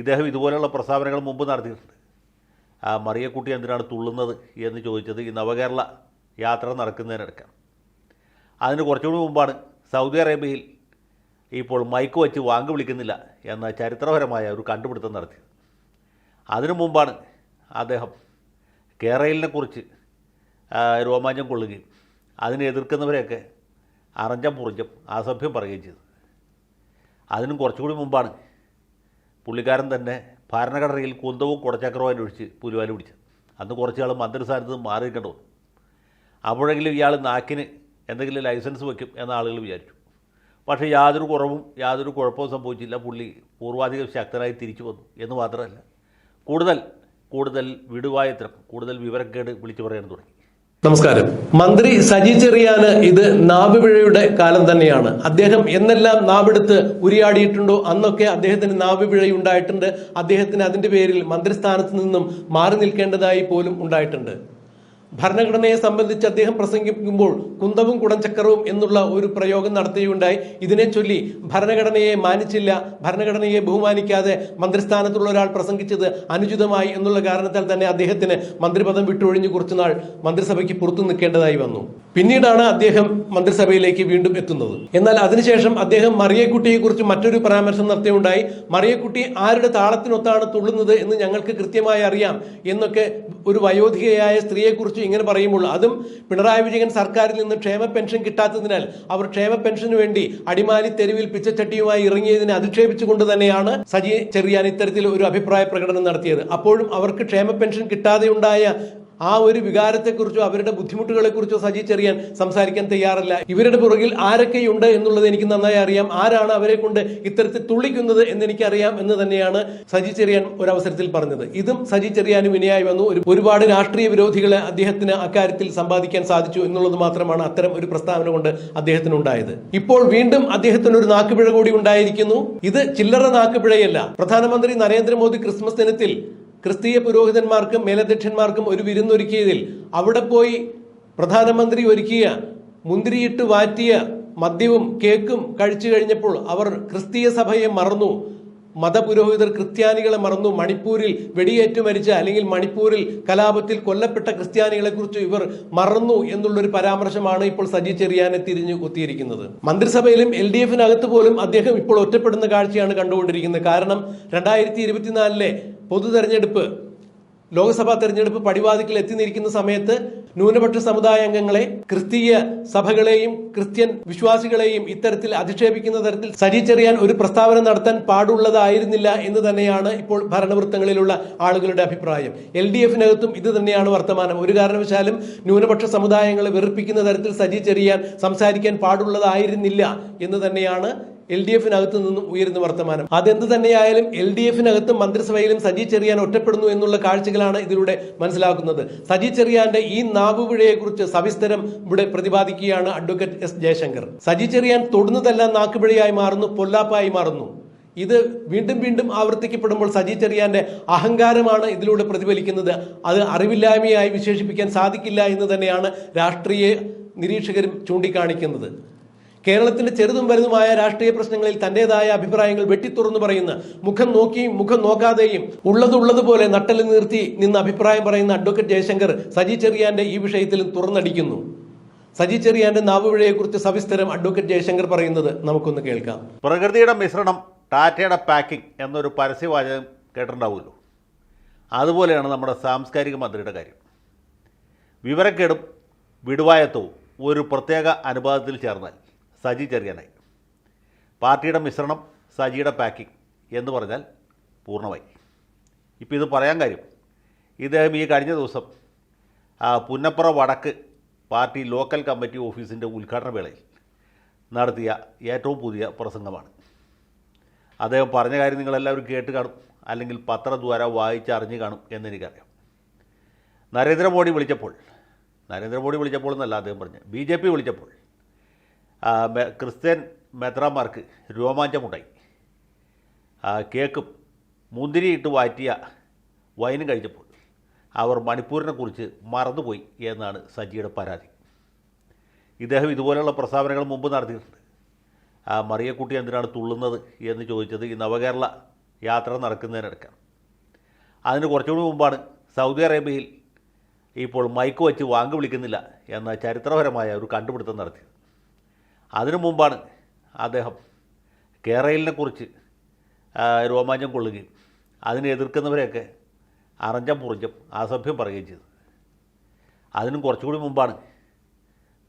ഇദ്ദേഹം ഇതുപോലെയുള്ള പ്രസ്താവനകൾ മുമ്പ് നടത്തിയിട്ടുണ്ട്. ആ മറിയക്കുട്ടി എന്തിനാണ് തുള്ളുന്നത് എന്ന് ചോദിച്ചത് ഈ നവകേരള യാത്ര നടക്കുന്നതിനിടയ്ക്കാണ്. അതിന് കുറച്ചുകൂടി മുമ്പാണ് സൗദി അറേബ്യയിൽ ഇപ്പോൾ മൈക്ക് വെച്ച് വാങ്ക് വിളിക്കുന്നില്ല എന്ന ചരിത്രപരമായ ഒരു കണ്ടുപിടുത്തം നടത്തിയത്. അതിനു മുമ്പാണ് അദ്ദേഹം കേരളിനെ കുറിച്ച് രോമാഞ്ചം കൊള്ളുകയും അതിനെ എതിർക്കുന്നവരെയൊക്കെ അറഞ്ചം പുറഞ്ചം അസഭ്യം പറയുകയും ചെയ്തത് അതിനും കുറച്ചുകൂടി മുമ്പാണ് പുള്ളിക്കാരൻ തന്നെ ഭരണഘടനയിൽ കുന്തവും കുടച്ചക്രവും ഒഴിച്ച് പുലിവാൽ പിടിച്ചത് അന്ന് കുറച്ച് ആൾ മന്ത്രിസ്ഥാനത്ത് നിന്ന് മാറി വന്നു. അപ്പോഴെങ്കിലും ഇയാൾ നാക്കിന് എന്തെങ്കിലും ലൈസൻസ് വയ്ക്കും എന്ന ആളുകൾ വിചാരിച്ചു. പക്ഷേ യാതൊരു കുറവും യാതൊരു കുഴപ്പവും സംഭവിച്ചില്ല. പുള്ളി പൂർവാധികം ശക്തനായി തിരിച്ചു വന്നു എന്ന് മാത്രമല്ല കൂടുതൽ കൂടുതൽ വിടുവായത്രം കൂടുതൽ വിവരക്കേട് വിളിച്ചു പറയാൻ തുടങ്ങി. നമസ്കാരം. മന്ത്രി സജി ചെറിയാന് ഇത് നാവുപിഴയുടെ കാലം തന്നെയാണ്. അദ്ദേഹം എന്നെല്ലാം നാവെടുത്ത് ഉരിയാടിയിട്ടുണ്ടോ? അന്നൊക്കെ അദ്ദേഹത്തിന് നാവുപിഴ ഉണ്ടായിട്ടുണ്ട്. അദ്ദേഹത്തിന് അതിന്റെ പേരിൽ മന്ത്രിസ്ഥാനത്ത് നിന്നും മാറി നിൽക്കേണ്ടതായി പോലും ഉണ്ടായിട്ടുണ്ട്. ഭരണഘടനയെ സംബന്ധിച്ച് അദ്ദേഹം പ്രസംഗിക്കുമ്പോൾ കുന്തവും കുടഞ്ചക്കറവും എന്നുള്ള ഒരു പ്രയോഗം നടത്തുകയുണ്ടായി. ഇതിനെ ചൊല്ലി ഭരണഘടനയെ മാനിച്ചില്ല ഭരണഘടനയെ ബഹുമാനിക്കാതെ മന്ത്രിസ്ഥാനത്തുള്ള ഒരാൾ പ്രസംഗിച്ചത് അനുചിതമായി എന്നുള്ള കാരണത്താൽ തന്നെ അദ്ദേഹത്തിന് മന്ത്രിപദം വിട്ടൊഴിഞ്ഞ് കുറച്ചുനാൾ മന്ത്രിസഭയ്ക്ക് പുറത്തു നിൽക്കേണ്ടതായി വന്നു. പിന്നീടാണ് അദ്ദേഹം മന്ത്രിസഭയിലേക്ക് വീണ്ടും എത്തുന്നത്. എന്നാൽ അതിനുശേഷം അദ്ദേഹം മറിയക്കുട്ടിയെ കുറിച്ച് മറ്റൊരു പരാമർശം നടത്തിയുണ്ടായി. മറിയക്കുട്ടി ആരുടെ താളത്തിനൊത്താണ് തുള്ളുന്നത് എന്ന് ഞങ്ങൾക്ക് കൃത്യമായി അറിയാം എന്നൊക്കെ ഒരു വയോധികയായ സ്ത്രീയെക്കുറിച്ച് ഇങ്ങനെ പറയുമ്പോൾ അതും പിണറായി വിജയൻ സർക്കാരിൽ നിന്ന് ക്ഷേമ പെൻഷൻ കിട്ടാത്തതിനാൽ അവർ ക്ഷേമ പെൻഷന് വേണ്ടി അടിമാലി തെരുവിൽ പിച്ചച്ചട്ടിയുമായി ഇറങ്ങിയതിനെ അധിക്ഷേപിച്ചുകൊണ്ട് തന്നെയാണ് സജി ചെറിയാൻ ഇത്തരത്തിൽ ഒരു അഭിപ്രായ പ്രകടനം നടത്തിയത്. അപ്പോഴും അവർക്ക് ക്ഷേമ പെൻഷൻ കിട്ടാതെ ഉണ്ടായ ആ ഒരു വികാരത്തെക്കുറിച്ചോ അവരുടെ ബുദ്ധിമുട്ടുകളെക്കുറിച്ചോ സജി ചെറിയാൻ സംസാരിക്കാൻ തയ്യാറല്ല. ഇവരുടെ പുറകിൽ ആരൊക്കെയുണ്ട് എന്നുള്ളത് എനിക്ക് നന്നായി അറിയാം. ആരാണ് അവരെ കൊണ്ട് ഇത്തരത്തിൽ തുള്ളിക്കുന്നത് എന്ന് എനിക്കറിയാം എന്ന് തന്നെയാണ് സജി ചെറിയാൻ ഒരു അവസരത്തിൽ പറഞ്ഞത്. ഇതും സജി ചെറിയാനും വിനയായി വന്നു. ഒരു ഒരുപാട് രാഷ്ട്രീയ വിരോധികളെ അദ്ദേഹത്തിന് അക്കാര്യത്തിൽ സമ്പാദിക്കാൻ സാധിച്ചു എന്നുള്ളത് മാത്രമാണ് അത്തരം ഒരു പ്രസ്താവന കൊണ്ട് അദ്ദേഹത്തിന് ഉണ്ടായത് ഇപ്പോൾ വീണ്ടും അദ്ദേഹത്തിന് ഒരു നാക്കുപിഴ കൂടി ഉണ്ടായിരിക്കുന്നു. ഇത് ചില്ലറ നാക്കുപിഴയല്ല. പ്രധാനമന്ത്രി നരേന്ദ്രമോദി ക്രിസ്മസ് ദിനത്തിൽ ക്രിസ്തീയ പുരോഹിതന്മാർക്കും മേലധ്യക്ഷന്മാർക്കും ഒരു വിരുന്നൊരുക്കിയതിൽ അവിടെ പോയി പ്രധാനമന്ത്രി ഒരുക്കിയ മുന്തിരിയിട്ട് വാറ്റിയ മദ്യവും കേക്കും കഴിച്ചു കഴിഞ്ഞപ്പോൾ അവർ ക്രിസ്തീയ സഭയെ മറന്നു. മതപുരോഹിതർ ക്രിസ്ത്യാനികളെ മറന്നു മണിപ്പൂരിൽ വെടിയേറ്റ് മരിച്ച അല്ലെങ്കിൽ മണിപ്പൂരിൽ കലാപത്തിൽ കൊല്ലപ്പെട്ട ക്രിസ്ത്യാനികളെക്കുറിച്ച് ഇവർ മറന്നു എന്നുള്ളൊരു പരാമർശമാണ് ഇപ്പോൾ സജി ചെറിയാനെ തിരിഞ്ഞു കുത്തിയിരിക്കുന്നത്. മന്ത്രിസഭയിലും എൽ ഡി എഫിനകത്ത് പോലും അദ്ദേഹം ഇപ്പോൾ ഒറ്റപ്പെടുന്ന കാഴ്ചയാണ് കണ്ടുകൊണ്ടിരിക്കുന്നത്. കാരണം രണ്ടായിരത്തി ഇരുപത്തിനാലിലെ പൊതു തെരഞ്ഞെടുപ്പ് ലോക്സഭാ തെരഞ്ഞെടുപ്പ് പടിവാതിക്കൽ എത്തി നിൽക്കുന്ന സമയത്ത് ന്യൂനപക്ഷ സമുദായ അംഗങ്ങളെ ക്രിസ്തീയ സഭകളെയും ക്രിസ്ത്യൻ വിശ്വാസികളെയും ഇത്തരത്തിൽ അധിക്ഷേപിക്കുന്ന തരത്തിൽ സരിച്ചെറിയാൻ ഒരു പ്രസ്താവന നടത്താൻ പാടുള്ളതായിരുന്നില്ല എന്ന് തന്നെയാണ് ഇപ്പോൾ ഭരണവൃത്തങ്ങളിലുള്ള ആളുകളുടെ അഭിപ്രായം. എൽ ഡി എഫിനകത്തും ഇത് തന്നെയാണ് വർത്തമാനം. ഒരു കാരണവശാലും ന്യൂനപക്ഷ സമുദായങ്ങളെ വെറുപ്പിക്കുന്ന തരത്തിൽ സജി ചെറിയാൻ സംസാരിക്കാൻ പാടുള്ളതായിരുന്നില്ല എന്ന് തന്നെയാണ് എൽ ഡി എഫിനകത്ത് നിന്നും ഉയരുന്ന വർത്തമാനം. അതെന്ത് തന്നെയായാലും എൽ ഡി എഫിനകത്തും മന്ത്രിസഭയിലും സജി ചെറിയാൻ ഒറ്റപ്പെടുന്നു എന്നുള്ള കാഴ്ചകളാണ് ഇതിലൂടെ മനസ്സിലാക്കുന്നത്. സജി ചെറിയാന്റെ ഈ നാവുപിഴയെക്കുറിച്ച് സവിസ്തരം ഇവിടെ പ്രതിപാദിക്കുകയാണ് അഡ്വക്കേറ്റ് എസ് ജയശങ്കർ. സജി ചെറിയാൻ തൊടുന്നതെല്ലാം നാക്കുപിഴയായി മാറുന്നു പൊല്ലാപ്പായി മാറുന്നു. ഇത് വീണ്ടും വീണ്ടും ആവർത്തിക്കപ്പെടുമ്പോൾ സജി ചെറിയാന്റെ അഹങ്കാരമാണ് ഇതിലൂടെ പ്രതിഫലിക്കുന്നത്. അത് അറിവില്ലായ്മയായി വിശേഷിപ്പിക്കാൻ സാധിക്കില്ല എന്ന് തന്നെയാണ് രാഷ്ട്രീയ നിരീക്ഷകരും ചൂണ്ടിക്കാണിക്കുന്നത്. കേരളത്തിന്റെ ചെറുതും വലുതുമായ രാഷ്ട്രീയ പ്രശ്നങ്ങളിൽ തന്റേതായ അഭിപ്രായങ്ങൾ വെട്ടിത്തുറന്നു പറയുന്ന മുഖം നോക്കിയും മുഖം നോക്കാതെയും ഉള്ളതുള്ളതുപോലെ നട്ടൽ നിർത്തി നിന്ന് അഭിപ്രായം പറയുന്ന അഡ്വക്കേറ്റ് ജയശങ്കർ സജി ചെറിയാന്റെ ഈ വിഷയത്തിലും തുറന്നടിക്കുന്നു. സജി ചെറിയാന്റെ നാവുപിഴയെക്കുറിച്ച് സവിസ്തരം അഡ്വക്കേറ്റ് ജയശങ്കർ പറയുന്നത് നമുക്കൊന്ന് കേൾക്കാം. പ്രകൃതിയുടെ മിശ്രണം ടാറ്റയുടെ പാക്കിംഗ് എന്നൊരു പരസ്യവാചകം കേട്ടിട്ടുണ്ടാവുമല്ലോ. അതുപോലെയാണ് നമ്മുടെ സാംസ്കാരിക മന്ത്രിയുടെ കാര്യം. വിവരക്കേടും വിടുവായത്വവും ഒരു പ്രത്യേക അനുപാതത്തിൽ ചേർന്നാൽ സജി ചെറിയാനായി. പാർട്ടിയുടെ മിശ്രണം സജിയുടെ പാക്കിംഗ് എന്ന് പറഞ്ഞാൽ പൂർണമായി. ഇപ്പോൾ ഇത് പറയാൻ കാര്യം ഇദ്ദേഹം ഈ കഴിഞ്ഞ ദിവസം പുന്നപ്പുറ വടക്ക് പാർട്ടി ലോക്കൽ കമ്മിറ്റി ഓഫീസിന്റെ ഉദ്ഘാടന വേളയിൽ നടത്തിയ ഏറ്റവും പുതിയ പ്രസംഗമാണ്. അദ്ദേഹം പറഞ്ഞ കാര്യം നിങ്ങളെല്ലാവരും കേട്ട് കാണും അല്ലെങ്കിൽ പത്രദ്വാര വായിച്ചറിഞ്ഞ് കാണും എന്നെനിക്കറിയാം. നരേന്ദ്രമോദി വിളിച്ചപ്പോൾ നരേന്ദ്രമോദി വിളിച്ചപ്പോൾ എന്നല്ല അദ്ദേഹം പറഞ്ഞു ബി ജെ പി വിളിച്ചപ്പോൾ ക്രിസ്ത്യൻ മെത്രാമാർക്ക് രോമാഞ്ചമുണ്ടായി. കേക്കും മുന്തിരിയിട്ട് വാറ്റിയ വൈനും കഴിച്ചപ്പോൾ അവർ മണിപ്പൂരിനെ കുറിച്ച് മറന്നുപോയി എന്നാണ് സജിയുടെ പരാതി. ഇദ്ദേഹം ഇതുപോലെയുള്ള പ്രസ്താവനകൾ മുമ്പ് നടത്തിയിട്ടുണ്ട്. ആ മറിയക്കുട്ടി എന്തിനാണ് തുള്ളുന്നത് എന്ന് ചോദിച്ചത് ഈ നവകേരള യാത്ര നടക്കുന്നതിനിടയ്ക്കാണ്. അതിന് കുറച്ചുകൂടി മുമ്പാണ് സൗദി അറേബ്യയിൽ ഇപ്പോൾ മൈക്ക് വച്ച് വാങ്ങി വിളിക്കുന്നില്ല എന്ന ചരിത്രപരമായ ഒരു കണ്ടുപിടുത്തം നടത്തിയത്. അതിനു മുമ്പാണ് അദ്ദേഹം കേരളിനെ കുറിച്ച് രോമാഞ്ചം കൊള്ളുകയും അതിനെ എതിർക്കുന്നവരെയൊക്കെ അറഞ്ചം പുറഞ്ചം അസഭ്യം പറയുകയും ചെയ്തു. അതിനും കുറച്ചുകൂടി മുമ്പാണ്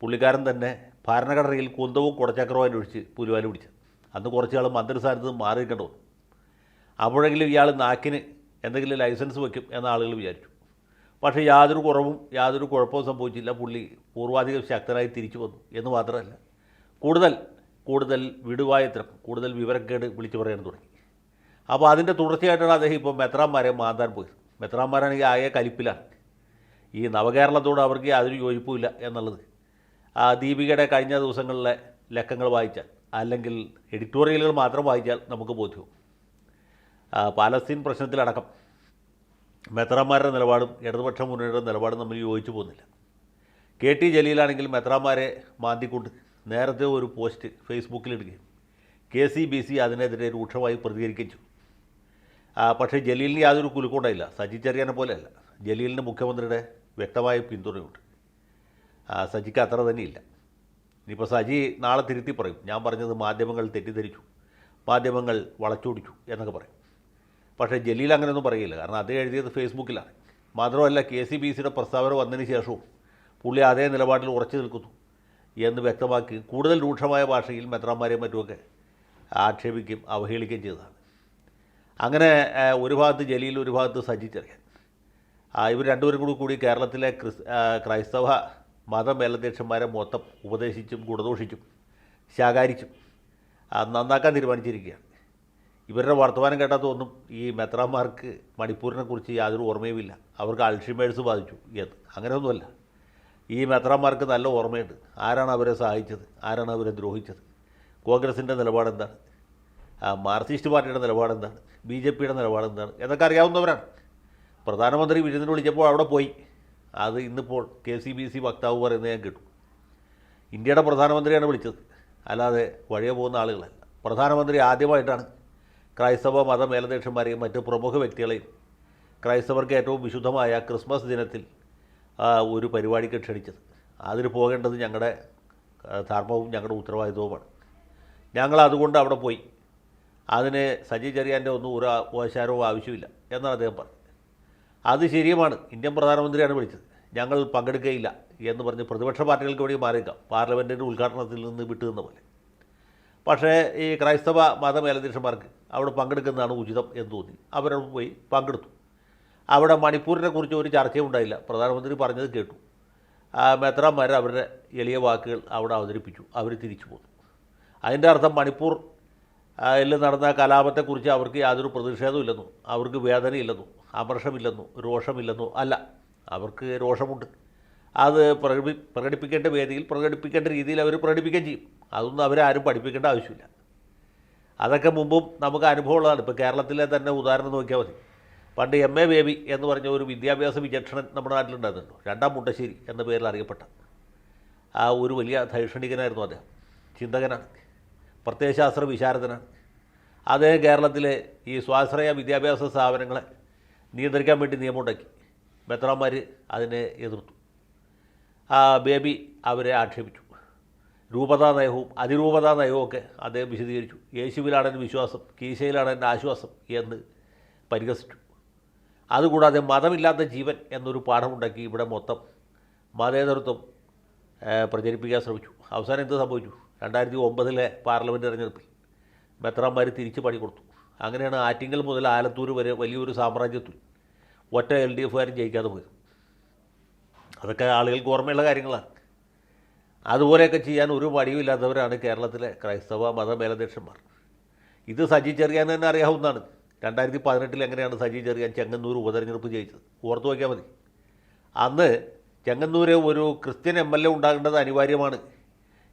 പുള്ളിക്കാരൻ തന്നെ ഭരണഘടനയിൽ കുന്തവും കുടച്ചക്രവും അന്വേഷിച്ച് പുലിവാലി പിടിച്ചത്. അന്ന് കുറച്ച് ആൾ മന്ത്രിസ്ഥാനത്ത് നിന്ന് വന്നു. അപ്പോഴെങ്കിലും ഇയാൾ നാക്കിന് എന്തെങ്കിലും ലൈസൻസ് വയ്ക്കും എന്ന ആളുകൾ വിചാരിച്ചു. പക്ഷേ യാതൊരു കുറവും യാതൊരു കുഴപ്പവും സംഭവിച്ചില്ല. പുള്ളി പൂർവാധികം ശക്തനായി തിരിച്ചു വന്നു എന്ന് മാത്രമല്ല കൂടുതൽ കൂടുതൽ വിടുവായ തിരക്കും കൂടുതൽ വിവരക്കേട് വിളിച്ചു പറയാൻ തുടങ്ങി. അപ്പോൾ അതിന്റെ തുടർച്ചയായിട്ടാണ് അദ്ദേഹം ഇപ്പോൾ മെത്രാന്മാരെ മാന്താൻ പോയത്. മെത്രാന്മാരാണെങ്കിൽ ആകെ കലിപ്പിലാണ്. ഈ നവകേരളത്തോട് അവർക്ക് യാതൊരു യോജിപ്പുമില്ല എന്നുള്ളത്. ആ ദീപികയുടെ കഴിഞ്ഞ ദിവസങ്ങളിലെ ലക്കങ്ങൾ വായിച്ചാൽ അല്ലെങ്കിൽ എഡിറ്റോറിയലുകൾ മാത്രം വായിച്ചാൽ നമുക്ക് ബോധ്യവും. പാലസ്തീൻ പ്രശ്നത്തിലടക്കം മെത്രാന്മാരുടെ നിലപാടും ഇടതുപക്ഷ മുന്നണിയുടെ നിലപാടും നമ്മൾ യോജിച്ചു പോകുന്നില്ല. കെ ടി ജലീലാണെങ്കിൽ മെത്രാന്മാരെ മാന്തിക്കൊണ്ട് നേരത്തെ ഒരു പോസ്റ്റ് ഫേസ്ബുക്കിലിടുകയും കെ സി ബി സി അതിനെതിരെ രൂക്ഷമായി പ്രതികരിക്കുകയും ചെയ്തു. പക്ഷേ ജലീലിന് യാതൊരു കുലുക്കൊണ്ടായില്ല. സജി ചെറിയാനെ പോലെയല്ല. ജലീലിന് മുഖ്യമന്ത്രിയുടെ വ്യക്തമായ പിന്തുണയുണ്ട്. സജിക്ക് അത്ര തന്നെയില്ല. ഇനിയിപ്പോൾ സജി നാളെ തിരുത്തി പറയും. ഞാൻ പറഞ്ഞത് മാധ്യമങ്ങൾ തെറ്റിദ്ധരിച്ചു മാധ്യമങ്ങൾ വളച്ചൊടിച്ചു എന്നൊക്കെ പറയും. പക്ഷേ ജലീൽ അങ്ങനെയൊന്നും പറയില്ല. കാരണം അത് എഴുതിയത് ഫേസ്ബുക്കിലാണ്. മാത്രമല്ല കെ സി ബി സിയുടെ പ്രസ്താവന വന്നതിന് ശേഷവും പുള്ളി അതേ നിലപാടിൽ ഉറച്ചു നിൽക്കുന്നു. എന്ന് വ്യക്തമാക്കി കൂടുതൽ രൂക്ഷമായ ഭാഷയിൽ മെത്രാന്മാരെയും മറ്റുമൊക്കെ ആക്ഷേപിക്കുകയും അവഹേളിക്കുകയും ചെയ്തതാണ്. അങ്ങനെ ഒരു ഭാഗത്ത് ജലീൽ ഒരു ഭാഗത്ത് സജി ചെറിയാൻ. ഇവർ രണ്ടുപേരും കൂടി കൂടി കേരളത്തിലെ ക്രിസ് ക്രൈസ്തവ മതമേലധ്യക്ഷന്മാരെ മൊത്തം ഉപദേശിച്ചും ഗുണദോഷിച്ചും ശാകാരിച്ചും നന്നാക്കാൻ തീരുമാനിച്ചിരിക്കുകയാണ്. ഇവരുടെ വർത്തമാനം കേട്ടാൽ തോന്നും ഈ മെത്രാന്മാർക്ക് മണിപ്പൂരിനെക്കുറിച്ച് യാതൊരു ഓർമ്മയുമില്ല. അവർക്ക് അൾഷിമേഴ്സ് ബാധിച്ചു എന്ന്. അങ്ങനെയൊന്നുമല്ല. ഈ മെത്രാന്മാർക്ക് നല്ല ഓർമ്മയുണ്ട്. ആരാണ് അവരെ സഹായിച്ചത്? ആരാണ് അവരെ ദ്രോഹിച്ചത്? കോൺഗ്രസിന്റെ നിലപാടെന്താണ്? മാർക്സിസ്റ്റ് പാർട്ടിയുടെ നിലപാടെന്താണ്? ബി ജെ പിയുടെ നിലപാടെന്താണ്? എന്നൊക്കെ അറിയാവുന്നവരാണ്. പ്രധാനമന്ത്രി വിരുന്നിന് വിളിച്ചപ്പോൾ അവിടെ പോയി. അത് ഇന്നിപ്പോൾ കെ സി ബി സി വക്താവ് പറയുന്നത് ഞാൻ കേട്ടു. ഇന്ത്യയുടെ പ്രധാനമന്ത്രിയാണ് വിളിച്ചത്. അല്ലാതെ വഴിയെ പോകുന്ന ആളുകളല്ല. പ്രധാനമന്ത്രി ആദ്യമായിട്ടാണ് ക്രൈസ്തവ മത മേലധ്യക്ഷന്മാരെയും മറ്റ് പ്രമുഖ വ്യക്തികളെയും ക്രൈസ്തവർക്ക് ഏറ്റവും വിശുദ്ധമായ ക്രിസ്മസ് ദിനത്തിൽ ഒരു പരിപാടിക്ക് ക്ഷണിച്ചത്. അതിന് പോകേണ്ടത് ഞങ്ങളുടെ ധർമ്മവും ഞങ്ങളുടെ ഉത്തരവാദിത്വവുമാണ്. ഞങ്ങൾ അതുകൊണ്ട് അവിടെ പോയി. അതിന് സജി ചെറിയാന്റെ ഒന്നും ഒരു ഉപശാരവും ആവശ്യമില്ല എന്നാണ് അദ്ദേഹം പറഞ്ഞത്. അത് ശരിയുമാണ്. ഇന്ത്യൻ പ്രധാനമന്ത്രിയാണ് വിളിച്ചത്. ഞങ്ങൾ പങ്കെടുക്കുകയില്ല എന്ന് പറഞ്ഞ് പ്രതിപക്ഷ പാർട്ടികൾക്ക് വേണ്ടി മാറിയേക്കാം. പാർലമെന്റിന്റെ ഉദ്ഘാടനത്തിൽ നിന്ന് വിട്ടുനിന്ന പോലെ. പക്ഷേ ഈ ക്രൈസ്തവ മതമേലധ്യക്ഷന്മാർക്ക് അവിടെ പങ്കെടുക്കുന്നതാണ് ഉചിതം എന്ന് തോന്നി. അവരവിടെ പോയി പങ്കെടുത്തു. അവിടെ മണിപ്പൂരിനെ കുറിച്ച് ഒരു ചർച്ചയും ഉണ്ടായില്ല. പ്രധാനമന്ത്രി പറഞ്ഞത് കേട്ടു. മെത്രാന്മാർ അവരുടെ എളിയ വാക്കുകൾ അവിടെ അവതരിപ്പിച്ചു. അവർ തിരിച്ചു പോന്നു. അതിന്റെ അർത്ഥം മണിപ്പൂർ യിൽ നടന്ന കലാപത്തെക്കുറിച്ച് അവർക്ക് യാതൊരു പ്രതിഷേധമില്ലെന്നോ അവർക്ക് വേദനയില്ലെന്നോ അമർഷമില്ലെന്നോ രോഷമില്ലെന്നു അല്ല. അവർക്ക് രോഷമുണ്ട്. അത് പ്രകടി പ്രകടിപ്പിക്കേണ്ട വേദിയിൽ പ്രകടിപ്പിക്കേണ്ട രീതിയിൽ അവർ പ്രകടിപ്പിക്കുകയും ചെയ്യും. അതൊന്നും അവരാരും പഠിപ്പിക്കേണ്ട ആവശ്യമില്ല. അതൊക്കെ മുമ്പും നമുക്ക് അനുഭവമുള്ളതാണ്. ഇപ്പോൾ കേരളത്തിലെ തന്നെ ഉദാഹരണം നോക്കിയാൽ മതി. പണ്ട് എം എ ബേബി എന്ന് പറഞ്ഞ ഒരു വിദ്യാഭ്യാസ വിചക്ഷണൻ നമ്മുടെ നാട്ടിലുണ്ടായിരുന്നുണ്ടോ രണ്ടാം മുണ്ടശ്ശേരി എന്ന പേരിൽ അറിയപ്പെട്ട ആ ഒരു വലിയ ധൈഷണികനായിരുന്നു അദ്ദേഹം. ചിന്തകനാണ്. പ്രത്യയശാസ്ത്ര വിശാരദനാണ്. അദ്ദേഹം കേരളത്തിലെ ഈ സ്വാശ്രയ വിദ്യാഭ്യാസ സ്ഥാപനങ്ങളെ നിയന്ത്രിക്കാൻ വേണ്ടി നിയമമുണ്ടാക്കി. മെത്രാന്മാർ അതിനെ എതിർത്തു. ആ ബേബി അവരെ ആക്ഷേപിച്ചു. രൂപതാ നയവും അതിരൂപതാ നയവും ഒക്കെ അദ്ദേഹം വിശദീകരിച്ചു. യേശുവിലാണ് വിശ്വാസം കീശയിലാണ് ആശ്വാസം എന്ന് പരിഹസിച്ചു. അതുകൂടാതെ മതമില്ലാത്ത ജീവൻ എന്നൊരു പാഠമുണ്ടാക്കി ഇവിടെ മൊത്തം മതേതരത്വം ഏഹ്, പ്രചരിപ്പിക്കാൻ ശ്രമിച്ചു. അവസാനം എന്ത് സംഭവിച്ചു? രണ്ടായിരത്തി ഒമ്പതിലെ പാർലമെന്റ് തെരഞ്ഞെടുപ്പിൽ മെത്രാന്മാർ തിരിച്ച് പണി കൊടുത്തു. അങ്ങനെയാണ് ആറ്റിങ്ങൽ മുതൽ ആലത്തൂർ വരെ വലിയൊരു സാമ്രാജ്യത്തിൽ ഒറ്റ എൽ ഡി എഫുകാരും ജയിക്കാതെ പോയത്. അതൊക്കെ ആളുകൾക്ക് ഓർമ്മയുള്ള കാര്യങ്ങളാണ്. അതുപോലെയൊക്കെ ചെയ്യാൻ ഒരു മടിയുമില്ലാത്തവരാണ് കേരളത്തിലെ ക്രൈസ്തവ മത മേലധ്യക്ഷന്മാർ ഇത് സജി ചെറിയാൻ തന്നെ അറിയാവുന്നതാണ്. രണ്ടായിരത്തി പതിനെട്ടിൽ എങ്ങനെയാണ് സജി ചെറിയാൻ ചെങ്ങന്നൂർ ഉപതെരഞ്ഞെടുപ്പ് ജയിച്ചത്? ഓർത്തു വയ്ക്കാൻ മതി. അന്ന് ചെങ്ങന്നൂര് ഒരു ക്രിസ്ത്യൻ എം എൽ എ ഉണ്ടാകേണ്ടത് അനിവാര്യമാണ്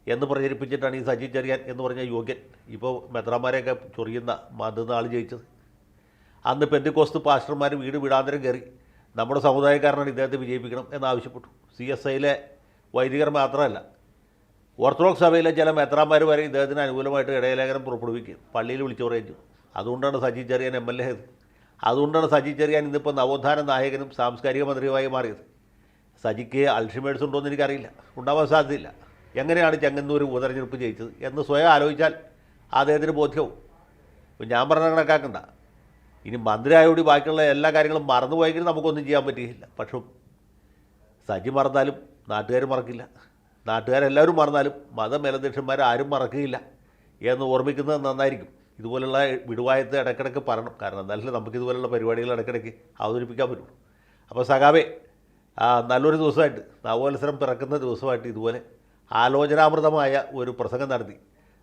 എന്ന് പ്രചരിപ്പിച്ചിട്ടാണ് ഈ സജി ചെറിയാൻ എന്ന് പറഞ്ഞ യോഗ്യൻ ഇപ്പോൾ മെത്രാമാരെയൊക്കെ ചൊറിയുന്ന മതുന്ന ആൾ ജയിച്ചത്. അന്ന് പെന്തിക്കോസ്ത് പാസ്റ്റർമാർ വീട് വിടാന്തരം കയറി നമ്മുടെ സമുദായക്കാരനാണ് ഇദ്ദേഹത്തെ വിജയിപ്പിക്കണം എന്നാവശ്യപ്പെട്ടു സി എസ് ഐയിലെ വൈദികർ മാത്രമല്ല ഓർത്തഡോക്സ് സഭയിലെ ചില മെത്രാന്മാർ വരെ ഇദ്ദേഹത്തിന് അനുകൂലമായിട്ട് ഇടയലേഖനം പുറപ്പെടുവിക്കുകയും പള്ളിയിൽ വിളിച്ചു പറയുകയും ചെയ്തു. അതുകൊണ്ടാണ് Saji Cherian M L A ആയത്. അതുകൊണ്ടാണ് സജി ചെറിയാൻ ഇന്നിപ്പോൾ നവോത്ഥാന നായകനും സാംസ്കാരിക മന്ത്രിയുമായി മാറിയത്. സജിക്ക് അൾഷിമേഴ്സ് ഉണ്ടോ എന്ന് എനിക്കറിയില്ല. ഉണ്ടാവാൻ സാധ്യതയില്ല. എങ്ങനെയാണ് ചെങ്ങന്നൂർ ഉപതെരഞ്ഞെടുപ്പ് ജയിച്ചത് എന്ന് സ്വയം ആലോചിച്ചാൽ അദ്ദേഹത്തിന് ബോധ്യവും. ഞാൻ പറഞ്ഞ കണക്കാക്കണ്ട. ഇനി മന്ത്രിയായോടി ബാക്കിയുള്ള എല്ലാ കാര്യങ്ങളും മറന്നുപോയെങ്കിൽ നമുക്കൊന്നും ചെയ്യാൻ പറ്റിയില്ല പക്ഷേ സജി മറന്നാലും നാട്ടുകാർ മറക്കില്ല. നാട്ടുകാരെല്ലാവരും മറന്നാലും മതമേലധ്യക്ഷന്മാർ ആരും മറക്കുകയില്ല. എന്ന് ഓർമ്മിക്കുന്നത് നന്നായിരിക്കും. ഇതുപോലുള്ള വിടുവായത്ത് ഇടയ്ക്കിടയ്ക്ക് പറയണം. കാരണം എന്നാലും നമുക്ക് ഇതുപോലുള്ള പരിപാടികൾ ഇടയ്ക്കിടയ്ക്ക് അവതരിപ്പിക്കാൻ പറ്റുള്ളൂ അപ്പോൾ സഖാവേ നല്ലൊരു ദിവസമായിട്ട് നവോത്സരം പിറക്കുന്ന ദിവസമായിട്ട് ഇതുപോലെ ആലോചനാമൃതമായ ഒരു പ്രസംഗം നടത്തി.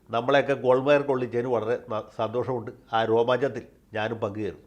നമ്മളെയൊക്കെ ഗോൾമയർ കൊള്ളിച്ചതിന് വളരെ സന്തോഷമുണ്ട്. ആ രോമാഞ്ചത്തിൽ ഞാനും പങ്കുചേരുന്നു.